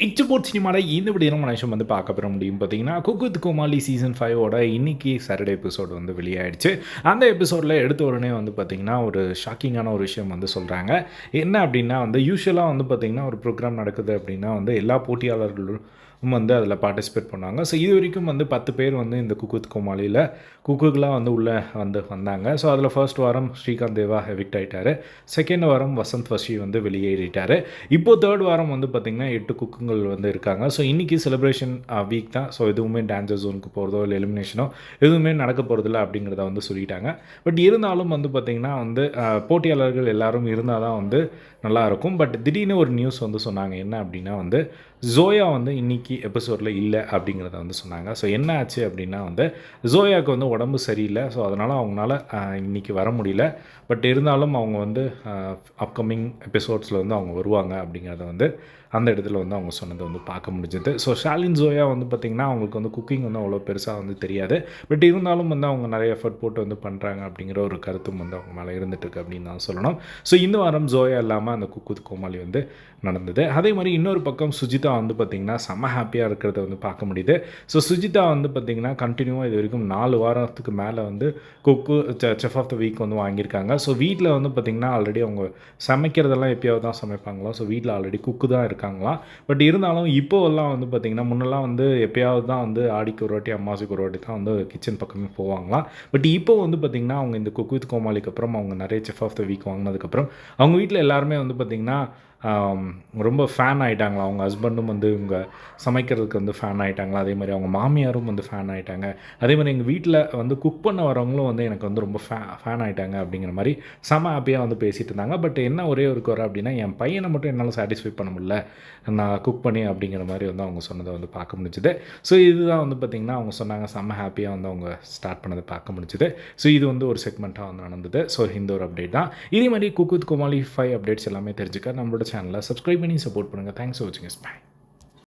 இச்சபோர்ட் சினிமாவில் இந்த விட நம்ம நிமிஷம் வந்து பார்க்க பெற முடியும். பார்த்தீங்கன்னா குக்குத் கோமாளி சீசன் ஃபைவோட இன்னைக்கு சாட்டர்டே எபிசோடு வந்து வெளியாயிடுச்சு. அந்த எபிசோடில் எடுத்த உடனே வந்து பார்த்திங்கன்னா ஒரு ஷாக்கிங்கான ஒரு விஷயம் வந்து சொல்கிறாங்க என்ன அப்படின்னா வந்து யூஸ்வலாக வந்து பார்த்திங்கன்னா ஒரு ப்ரோக்ராம் நடக்குது அப்படின்னா வந்து எல்லா போட்டியாளர்களும் வந்து அதில் பார்ட்டிசிபேட் பண்ணாங்க ஸோ இது வரைக்கும் வந்து பத்து பேர் வந்து இந்த குக்குத் கோமாளியில் குக்குக்கெலாம் வந்து உள்ளே வந்து வந்தாங்க. ஸோ அதில் ஃபர்ஸ்ட் வாரம் ஸ்ரீகாந்த் தேவா எவிக்ட் ஆகிட்டார் செகண்ட் வாரம் வசந்த் வஷி வந்து வெளியேறிட்டார். இப்போது தேர்ட் வாரம் வந்து பார்த்திங்கன்னா எட்டு குக்குங்கள் வந்து இருக்காங்க. ஸோ இன்றைக்கி செலிப்ரேஷன் வீக் தான். ஸோ எதுவுமே டான்ஸர் ஜோனுக்கு போகிறதோ இல்லை எலிமினேஷனோ எதுவுமே நடக்க போகிறதில்ல அப்படிங்கிறத வந்து சொல்லிட்டாங்க. பட் இருந்தாலும் வந்து பார்த்திங்கன்னா வந்து uh, போட்டியாளர்கள் எல்லாரும் இருந்தால் தான் வந்து நல்லாயிருக்கும் பட் திடீர்னு ஒரு நியூஸ் வந்து சொன்னாங்க. என்ன அப்படின்னா வந்து ஜோயா வந்து இன்றைக்கி எபிசோடில் இல்லை அப்படிங்கிறத வந்து சொன்னாங்க. ஸோ என்ன ஆச்சு அப்படின்னா வந்து ஜோயாவுக்கு வந்து உடம்பு சரியில்லை. ஸோ அதனால் அவங்களால uh, இன்றைக்கி வர முடியல. பட் இருந்தாலும் அவங்க வந்து uh, அப்கமிங் எபிசோட்ஸில் வந்து அவங்க வருவாங்க அப்படிங்கிறத வந்து அந்த இடத்துல வந்து அவங்க சொன்னதை வந்து பார்க்க முடிஞ்சது. ஸோ ஷாலின் ஜோயா வந்து பார்த்திங்கன்னா அவங்களுக்கு வந்து குக்கிங் வந்து அவ்வளோ பெருசாக வந்து தெரியாது. பட் இருந்தாலும் வந்து அவங்க நிறைய எஃபர்ட் போட்டு வந்து பண்ணுறாங்க அப்படிங்கிற ஒரு கருத்தும் வந்து அவங்க மேலே இருந்துகிட்ருக்கு அப்படின்னு தான் சொல்லணும். ஸோ இந்த வாரம் ஜோயா இல்லாமல் அந்த குக்குத் கோமாளி வந்து நடந்தது. அதே மாதிரி இன்னொரு பக்கம் சுஜிதா வந்து பார்த்திங்கன்னா செம்ம ஹாப்பியாக இருக்கிறத வந்து பார்க்க முடியுது. ஸோ சுஜிதா வந்து பார்த்திங்கன்னா கண்டினியூவாக இது வரைக்கும் நாலு வாரத்துக்கு மேலே வந்து cook chef of the week வந்து வாங்கியிருக்காங்க. ஸோ வீட்டில் வந்து பார்த்திங்கன்னா ஆல்ரெடி அவங்க சமைக்கிறதெல்லாம் எப்பயாவது தான் சமைப்பாங்களா ஸோ வீட்டில் ஆல்ரெடி குக்கு தான் இருக்காங்களாம். பட் இருந்தாலும் இப்போவெல்லாம் வந்து பார்த்திங்கன்னா முன்னெல்லாம் வந்து எப்பயாவது தான் வந்து ஆடிக்கு ஒரு வாட்டி அம்மாசிக்கு ஒரு வாட்டி தான் வந்து கிச்சன் பக்கமே போவாங்களாம். பட் இப்போ வந்து பார்த்திங்கன்னா அவங்க இந்த குக் வித் கோமாளிக்கு அப்புறம் அவங்க நிறைய செஃப் ஆஃப் த வீக் வாங்கினதுக்கப்புறம் அவங்க வீட்டில் எல்லாருமே வந்து பார்த்திங்கன்னா ரொம்ப ஃபேன் ஆகிட்டாங்களா அவங்க ஹஸ்பண்டும் வந்து இவங்க சமைக்கிறதுக்கு வந்து ஃபேன் ஆகிட்டாங்களா அதே மாதிரி அவங்க மாமியாரும் வந்து ஃபேன் ஆகிட்டாங்க அதே மாதிரி எங்கள் வீட்டில் வந்து குக் பண்ண வரவங்களும் வந்து எனக்கு வந்து ரொம்ப ஃபே ஃபேன் ஆகிட்டாங்க அப்படிங்கிற மாதிரி செம ஹாப்பியாக வந்து பேசிகிட்டு இருந்தாங்க. பட் என்ன ஒரே ஒரு குறை அப்படின்னா என் பையனை மட்டும் என்னால் சாட்டிஸ்ஃபை பண்ண முடியல. நான் குக் பண்ணி அப்படிங்கிற மாதிரி வந்து அவங்க சொன்னதை வந்து பார்க்க முடிஞ்சுது. ஸோ இதுதான் வந்து பார்த்திங்கன்னா அவங்க சொன்னாங்க செம்ம ஹாப்பியாக வந்து அவங்க ஸ்டார்ட் பண்ணதை பார்க்க முடிஞ்சுது. ஸோ இது வந்து ஒரு செக்மெண்ட்டாக வந்து நடந்தது. ஸோ இந்த ஒரு அப்டேட் தான். இதே மாதிரி cook with Comali five updates எல்லாமே தெரிஞ்சுக்க. நம்மளோட சேனலை சப்ஸ்கிரைப் பண்ணி சப்போர்ட் பண்ணுங்கள் தேங்க்ஸ் ஃபார் வாட்சிங் எஸ் பை